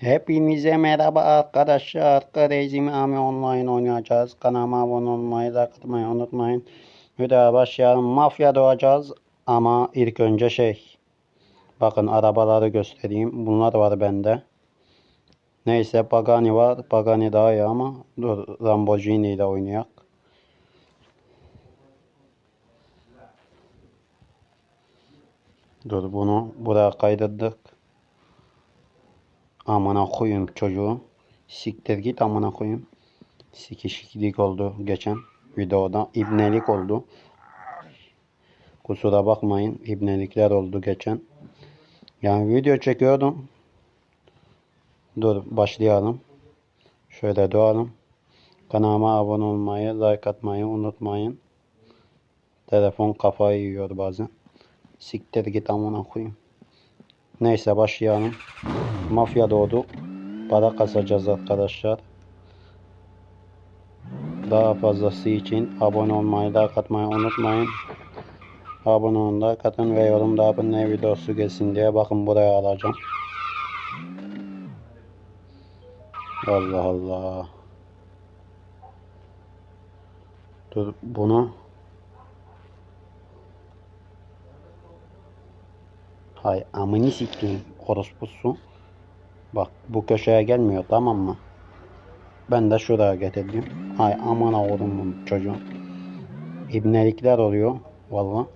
Hepinize merhaba arkadaşlar. Crazy Mami Online oynayacağız. Kanalıma abone olmayı, like atmayı unutmayın. Videoya başlayalım. Mafya doğacağız. Ama ilk önce şey. Bakın arabaları göstereyim. Bunlar var bende. Neyse Pagani var. Pagani daha iyi ama dur Lamborghini ile oynayak. Dur bunu buraya kaydırdık. Amına koyayım çocuğu. Siktir git amına koyayım. Sikişiklik oldu geçen videoda. İbnelik oldu. Kusura bakmayın. İbnelikler oldu geçen. Yani video çekiyordum. Dur başlayalım. Şöyle doğalım. Kanalıma abone olmayı, like atmayı unutmayın. Telefon kafayı yiyor bazen. Siktir git amına koyayım. Neyse başlayalım. Mafya doğdu. Para kasacağız arkadaşlar. Daha fazlası için abone olmayı, like atmayı unutmayın. Abone olun, like atın ve yorumda yapın ne videosu gelsin diye. Bakın buraya alacağım. Allah Allah. Dur bunu Hay amını sikeyim orospusu. Bak bu köşeye gelmiyor tamam mı? Ben de şuraya getirdim. Hay aman oğlum çocuğum. İbnelikler oluyor valla.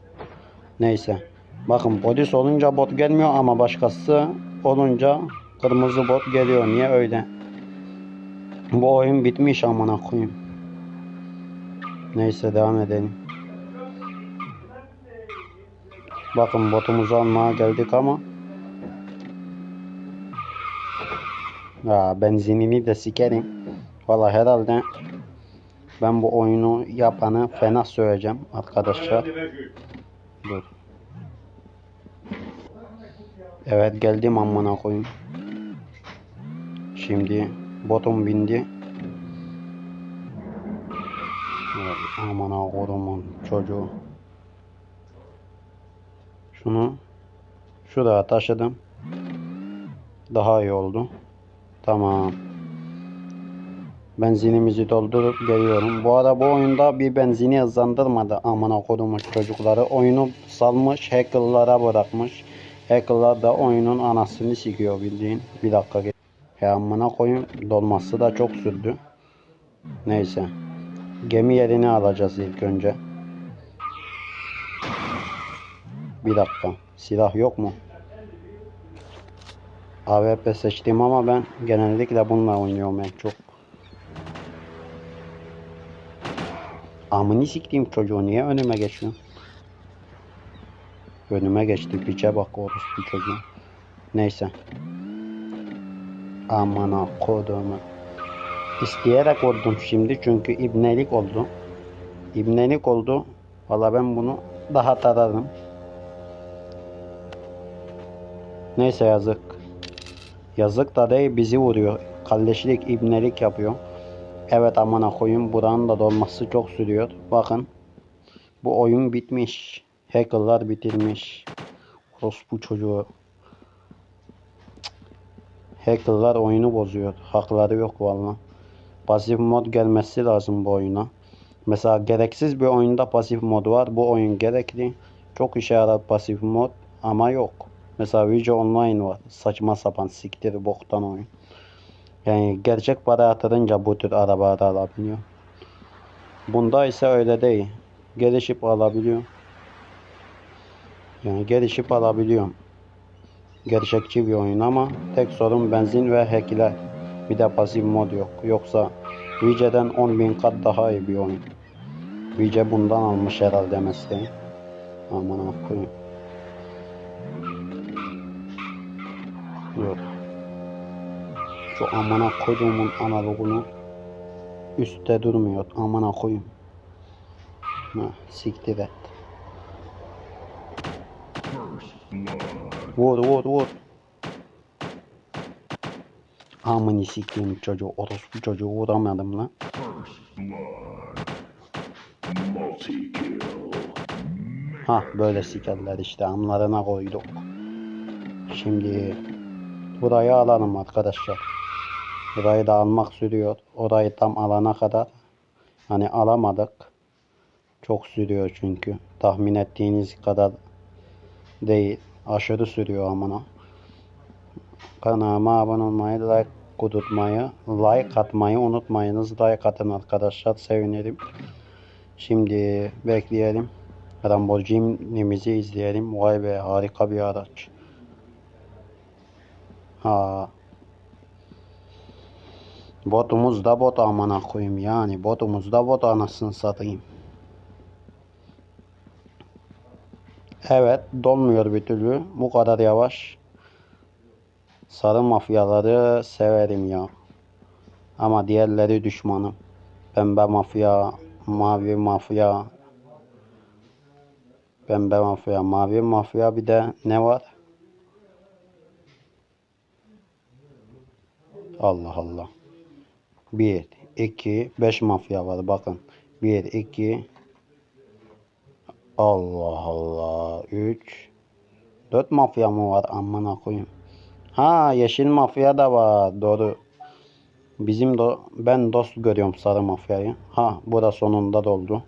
Neyse. Bakın polis olunca bot gelmiyor ama başkası olunca kırmızı bot geliyor. Niye öyle? Bu oyun bitmiş amına koyayım. Neyse devam edelim. Bakın botumuzu almaya geldik ama ya benzinini de sikerim. Valla herhalde ben bu oyunu yapanı fena söyleyeceğim arkadaşlar. Dur. Evet geldim amına koyayım. Şimdi botum bindi. Amına kodumun çocuğu. Şunu şuraya taşıdım. Daha iyi oldu. Tamam. Benzinimizi doldurup geliyorum. Bu arada bu oyunda bir benzini hızlandırmadı amına kodumun çocukları. Oyunu salmış, hackerlara bırakmış. Hackerlar da oyunun anasını sikiyor bildiğin. Bir dakika. gel- He amına koyun dolması da çok sürdü. Neyse. Gemi yerini alacağız ilk önce. Bir dakika. Silah yok mu? AWP seçtim ama ben genellikle bununla oynuyorum en çok. Amını siktiğim çocuğu niye önüme geçiyor? Önüme geçti piçe bak orospu çocuğu. Neyse. Amana kodumu. İsteyerek vurdum şimdi çünkü ibnelik oldu. İbnelik oldu. Valla ben bunu daha taradım. Neyse yazık. Yazık da değil bizi vuruyor. Kalleşlik, ibnelik yapıyor. Evet amına koyun buranın da dolması çok sürüyor. Bakın. Bu oyun bitmiş. Hackerlar bitirmiş. Orospu çocuğu. Hackerlar oyunu bozuyor. Hakları yok valla. Pasif mod gelmesi lazım bu oyuna. Mesela gereksiz bir oyunda pasif mod var. Bu oyun gerekli. Çok işe yarar pasif mod ama yok. Mesela Video Online var. Saçma sapan siktir boktan oyun. Yani gerçek para yatırınca bu tür arabalar alabiliyor. Bunda ise öyle değil. Gelişip alabiliyor. Yani gelişip alabiliyorum. Gerçekçi bir oyun ama tek sorun benzin ve hackler. Bir de pasif mod yok. Yoksa Vice'den 10.000 kat daha iyi bir oyun. Vice bundan almış herhalde mesleği. Aman koyayım. Şu amana koyduğumun analogunu üstte durmuyor. Amana koyayım. Ha, siktir et. Vur vur vur. Amını sikeyim çocuğu. Orospu çocuğu vuramadım lan. Ha böyle sikerler işte amlarına koyduk. Şimdi Burayı alalım arkadaşlar. Burayı da almak sürüyor. Orayı tam alana kadar hani alamadık. Çok sürüyor çünkü. Tahmin ettiğiniz kadar değil. Aşırı sürüyor amına. Kanalıma abone olmayı, like kudurtmayı, like atmayı unutmayınız. Like atın arkadaşlar sevinirim. Şimdi bekleyelim. Lamborghini'mizi izleyelim. Vay be harika bir araç. Ha. Botumuz da bot amına koyayım yani. Botumuz da bot anasını satayım. Evet dolmuyor bir türlü. Bu kadar yavaş. Sarı mafyaları severim ya. Ama diğerleri düşmanım. Pembe mafya, mavi mafya. Pembe mafya, mavi mafya bir de ne var? Allah Allah. 1, 2, 5 mafya var bakın. 1, 2, Allah Allah. 3, 4 mafya mı var amına koyayım. Ha yeşil mafya da var doğru. Bizim do ben dost görüyorum sarı mafyayı. Ha bu da sonunda doldu.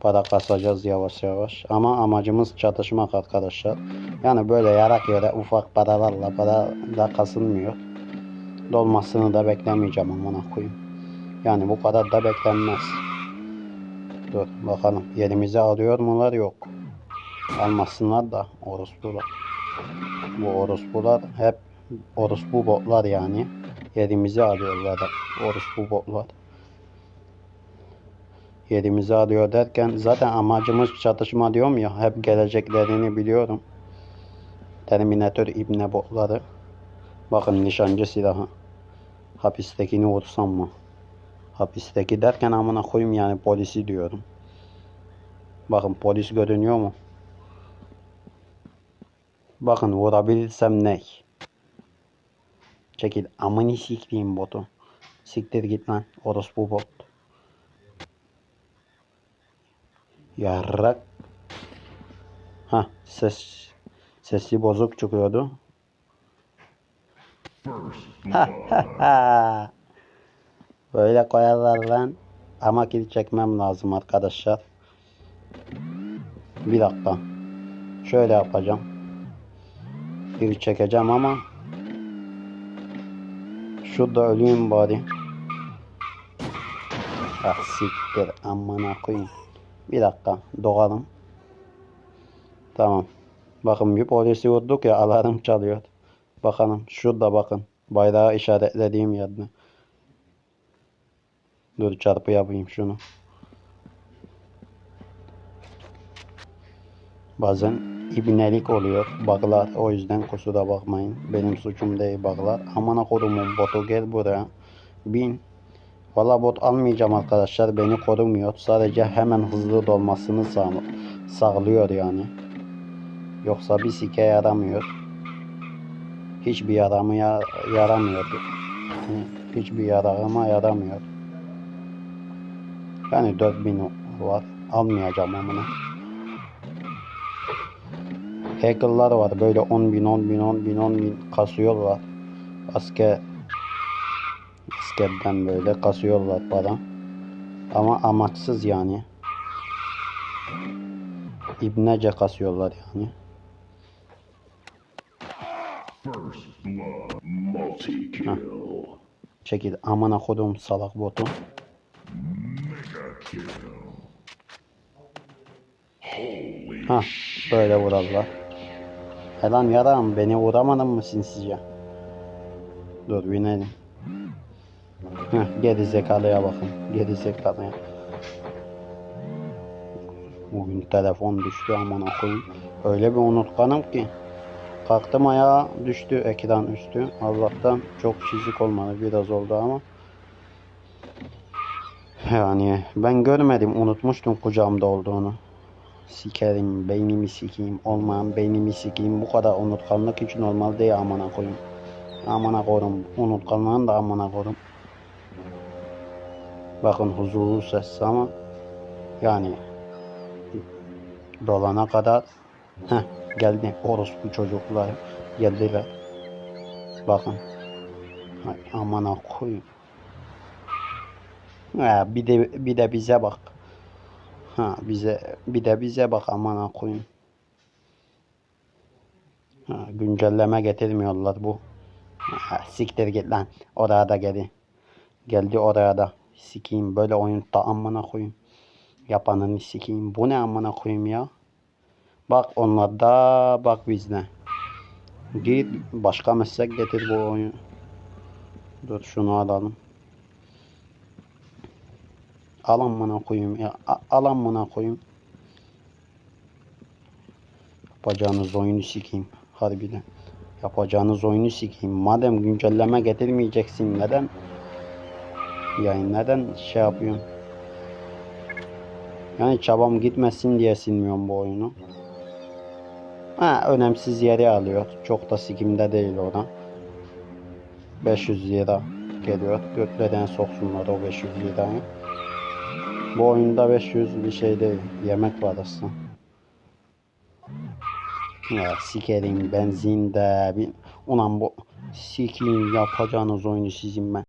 Para kasacağız yavaş yavaş. Ama amacımız çatışmak arkadaşlar. Yani böyle yarak yere ufak paralarla para da kasılmıyor. Dolmasını da beklemeyeceğim amına koyayım. Yani bu kadar da beklenmez. Dur bakalım yerimizi alıyor mular yok. Almasınlar da orospular. Bu orospular hep orospu botlar yani. Yerimizi alıyorlar da orospu botlar. Yerimizi alıyor derken zaten amacımız çatışma diyorum ya hep geleceklerini biliyorum. Terminator ibne botları. Bakın nişancı silahı. Hapistekini vursam mı? Hapisteki derken amına koyayım yani polisi diyorum. Bakın polis görünüyor mu? Bakın vurabilirsem ne? Çekil amını siktiğim botu. Siktir git lan orospu bot. Yarrak. Ha ses sesi bozuk çıkıyordu. Böyle koyarlar lan. Ama kill çekmem lazım arkadaşlar. Bir dakika. Şöyle yapacağım. Kill çekeceğim ama Şurada öleyim bari. Ah siktir amına koyayım. Bir dakika doğalım. Tamam. Bakın bir polisi vurduk ya alarm çalıyor. Bakalım şurada bakın. Bayrağı işaretlediğim yerde. Dur çarpı yapayım şunu. Bazen ibnelik oluyor. Buglar. O yüzden kusura bakmayın. Benim suçum değil buglar. Aman kodumun botu gel buraya. Bin. Valla bot almayacağım arkadaşlar. Beni korumuyor. Sadece hemen hızlı dolmasını sağ sağlıyor yani. Yoksa bir sike yaramıyor. Hiçbir yaramı ya yaramıyor. Yani hiçbir yarama yaramıyor. Yani 4000 var. Almayacağım amına. Hackerlar var. Böyle 10 bin, 10 bin, 10 bin, 10 bin kasıyorlar. Asker askerden böyle kasıyorlar para. Ama amaçsız yani. İbnece kasıyorlar yani. Multi-kill. Çekil amına kodum salak botu. Ha böyle vurarlar. Helan yaram beni vuramadın mı sinsizce? Dur binelim. Heh, geri zekalıya bakın. Geri zekalıya. Bugün telefon düştü amına koyayım. Öyle bir unutkanım ki. Kalktım ayağa düştü ekran üstü. Allah'tan çok çizik olmadı biraz oldu ama. Yani ben görmedim unutmuştum kucağımda olduğunu. Sikerim beynimi sikeyim olmayan beynimi sikeyim bu kadar unutkanlık hiç normal değil amına koyayım. Amına koyayım unutkanlığın da amına koyayım. Bakın huzurlu ses ama yani dolana kadar heh, geldi orospu çocuklar geldiler. Bakın. Hay aman ha koyayım. Ha, bir de bir de bize bak. Ha bize bir de bize bak aman ha koyayım. Ha, güncelleme getirmiyorlar bu. Ha, siktir git lan. Oraya da geldi. Geldi oraya da. Sikeyim böyle oyunda amına koyayım. Yapanını sikeyim. Bu ne amına koyayım ya? Bak onlar da bak bizde. Git başka meslek getir bu oyunu. Dur şunu alalım. Al amına koyayım ya. A- Al amına koyayım. Yapacağınız oyunu sikeyim. Harbiden. Yapacağınız oyunu sikeyim. Madem güncelleme getirmeyeceksin neden? Yani neden şey yapıyorsun? Yani çabam gitmesin diye silmiyorum bu oyunu. Ha önemsiz yere alıyor. Çok da sikimde değil ona. 500 lira geliyor. Götlerden soksunlar o 500 lirayı. Bu oyunda 500 bir şey değil. Yemek var aslında. Ya sikerim benzin de. Ulan bu sikeyim yapacağınız oyunu sizin ben.